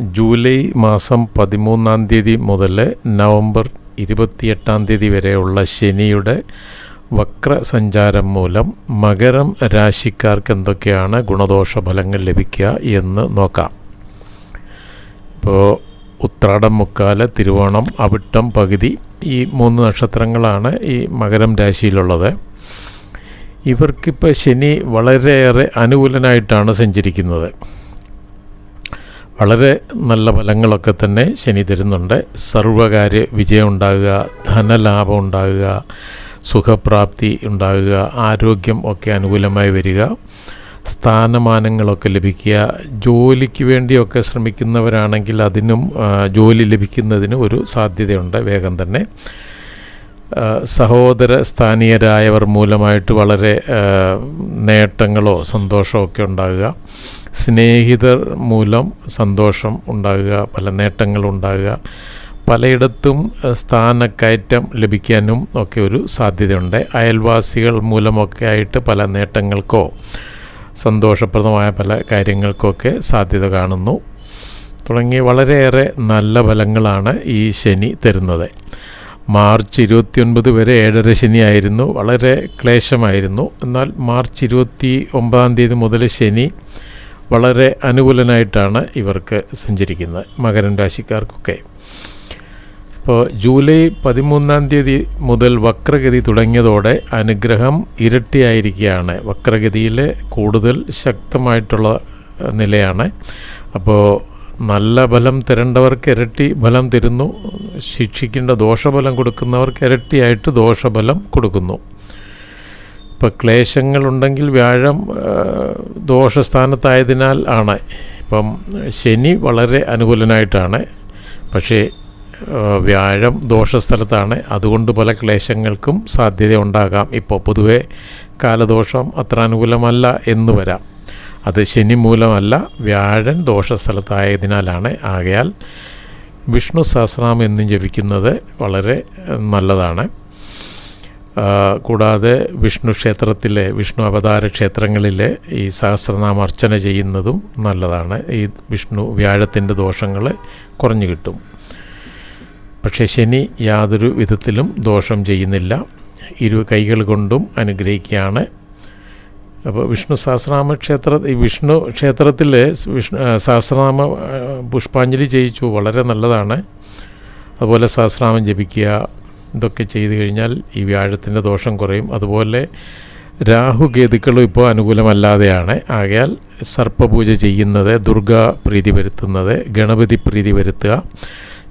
July മാസം പതിമൂന്നാം തീയതി മുതൽ നവംബർ ഇരുപത്തിയെട്ടാം തീയതി വരെയുള്ള ശനിയുടെ വക്രസഞ്ചാരം മൂലം മകരം രാശിക്കാർക്ക് എന്തൊക്കെയാണ് ഗുണദോഷ ഫലങ്ങൾ ലഭിക്കുക എന്ന് നോക്കാം. ഇപ്പോൾ ഉത്രാടം മുക്കാൽ തിരുവോണം അവിട്ടം പകുതി ഈ മൂന്ന് നക്ഷത്രങ്ങളാണ് ഈ മകരം രാശിയിലുള്ളത്. ഇവർക്കിപ്പോൾ ശനി വളരെയേറെ അനുകൂലനായിട്ടാണ് സഞ്ചരിക്കുന്നത്. വളരെ നല്ല ഫലങ്ങളൊക്കെ തന്നെ ശനി തരുന്നുണ്ട്. സർവകാര്യ വിജയം ഉണ്ടാകുക ധനലാഭം ഉണ്ടാകുക സുഖപ്രാപ്തി ഉണ്ടാകുക ആരോഗ്യം ഒക്കെ അനുകൂലമായി വരിക സ്ഥാനമാനങ്ങളൊക്കെ ലഭിക്കുക ജോലിക്ക് വേണ്ടിയൊക്കെ ശ്രമിക്കുന്നവരാണെങ്കിൽ അതിനും ജോലി ലഭിക്കുന്നതിന് ഒരു സാധ്യതയുണ്ട് വേഗം തന്നെ. സഹോദര സ്ഥാനീയരായവർ മൂലമായിട്ട് വളരെ നേട്ടങ്ങളോ സന്തോഷമോ ഒക്കെ ഉണ്ടാകുക. സ്നേഹിതർ മൂലം സന്തോഷം ഉണ്ടാകുക പല നേട്ടങ്ങളുണ്ടാകുക പലയിടത്തും സ്ഥാനക്കയറ്റം ലഭിക്കാനും ഒക്കെ ഒരു സാധ്യതയുണ്ട്. അയൽവാസികൾ മൂലമൊക്കെ ആയിട്ട് പല നേട്ടങ്ങൾക്കോ സന്തോഷപ്രദമായ പല കാര്യങ്ങൾക്കൊക്കെ സാധ്യത കാണുന്നു. തുടങ്ങി വളരെയേറെ നല്ല ഫലങ്ങളാണ് ഈ ശനി തരുന്നത്. മാർച്ച് ഇരുപത്തിയൊൻപത് വരെ ഏഴര ശനിയായിരുന്നു. വളരെ ക്ലേശമായിരുന്നു. എന്നാൽ മാർച്ച് ഇരുപത്തി ഒമ്പതാം തീയതി മുതൽ ശനി വളരെ അനുകൂലനായിട്ടാണ് ഇവർക്ക് സഞ്ചരിക്കുന്നത് മകരം രാശിക്കാർക്കൊക്കെ. ഇപ്പോൾ ജൂലൈ പതിമൂന്നാം തീയതി മുതൽ വക്രഗതി തുടങ്ങിയതോടെ അനുഗ്രഹം ഇരട്ടിയായിരിക്കുകയാണ്. വക്രഗതിയിൽ കൂടുതൽ ശക്തമായിട്ടുള്ള നിലയാണ്. അപ്പോൾ നല്ല ബലം തരേണ്ടവർക്ക് ഇരട്ടി ബലം തരുന്നു. ശിക്ഷിക്കേണ്ട ദോഷബലം കൊടുക്കുന്നവർക്ക് ഇരട്ടിയായിട്ട് ദോഷബലം കൊടുക്കുന്നു. ഇപ്പോൾ ക്ലേശങ്ങളുണ്ടെങ്കിൽ വ്യാഴം ദോഷസ്ഥാനത്തായതിനാൽ ആണ്. ഇപ്പം ശനി വളരെ അനുകൂലനായിട്ടാണ്. പക്ഷേ വ്യാഴം ദോഷസ്ഥലത്താണ്. അതുകൊണ്ട് പല ക്ലേശങ്ങൾക്കും സാധ്യത ഉണ്ടാകാം. ഇപ്പോൾ പൊതുവേ കാലദോഷം അത്ര അനുകൂലമല്ല എന്ന് വരാം. അത് ശനി മൂലമല്ല വ്യാഴൻ ദോഷസ്ഥലത്തായതിനാലാണ്. ആകയാൽ വിഷ്ണു സഹസ്രനാമം എന്നും ജപിക്കുന്നത് വളരെ നല്ലതാണ്. കൂടാതെ വിഷ്ണു ക്ഷേത്രത്തിലെ വിഷ്ണു അവതാര ക്ഷേത്രങ്ങളിലെ ഈ സഹസ്രനാമ അർച്ചന ചെയ്യുന്നതും നല്ലതാണ്. ഈ വിഷ്ണു വ്യാഴത്തിന്റെ ദോഷങ്ങൾ കുറഞ്ഞു കിട്ടും. പക്ഷേ ശനി യാതൊരു വിധത്തിലും ദോഷം ചെയ്യുന്നില്ല. ഇരു കൈകൾ കൊണ്ടും അനുഗ്രഹിക്കുകയാണ് അപ്പോൾ വിഷ്ണു സഹസ്രനാമ ക്ഷേത്ര വിഷ്ണു ക്ഷേത്രത്തിൽ വിഷ്ണു സഹസ്രനാമ പുഷ്പാഞ്ജലി ചെയ്യിച്ചു. വളരെ നല്ലതാണ്. അതുപോലെ സഹസ്രനാമം ജപിക്കുക ഇതൊക്കെ ചെയ്തു കഴിഞ്ഞാൽ ഈ വ്യാഴത്തിന്റെ ദോഷം കുറയും. അതുപോലെ രാഹുകേതുക്കളും ഇപ്പോൾ അനുകൂലമല്ലാതെയാണ്. ആകയാൽ സർപ്പപൂജ ചെയ്യുന്നത് ദുർഗാ പ്രീതി വരുത്തുന്നത് ഗണപതി പ്രീതി വരുത്തുക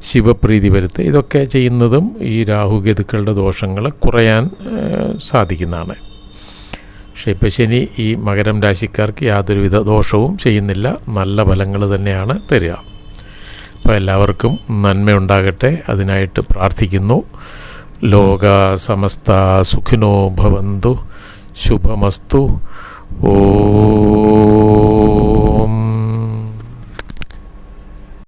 ശിവപ്രീതി വരുത്തുക ഇതൊക്കെ ചെയ്യുന്നതും ഈ രാഹുകേതുക്കളുടെ ദോഷങ്ങൾ കുറയാൻ സാധിക്കുന്നതാണ്. പക്ഷേ ഇപ്പോൾ ശനി ഈ മകരം രാശിക്കാർക്ക് യാതൊരുവിധ ദോഷവും ചെയ്യുന്നില്ല. നല്ല ഫലങ്ങൾ തന്നെയാണ് തരിക. അപ്പോൾ എല്ലാവർക്കും നന്മയുണ്ടാകട്ടെ അതിനായിട്ട് പ്രാർത്ഥിക്കുന്നു. ലോക സമസ്ത സുഖിനോ ഭവന്തു. ശുഭമസ്തു. ഓ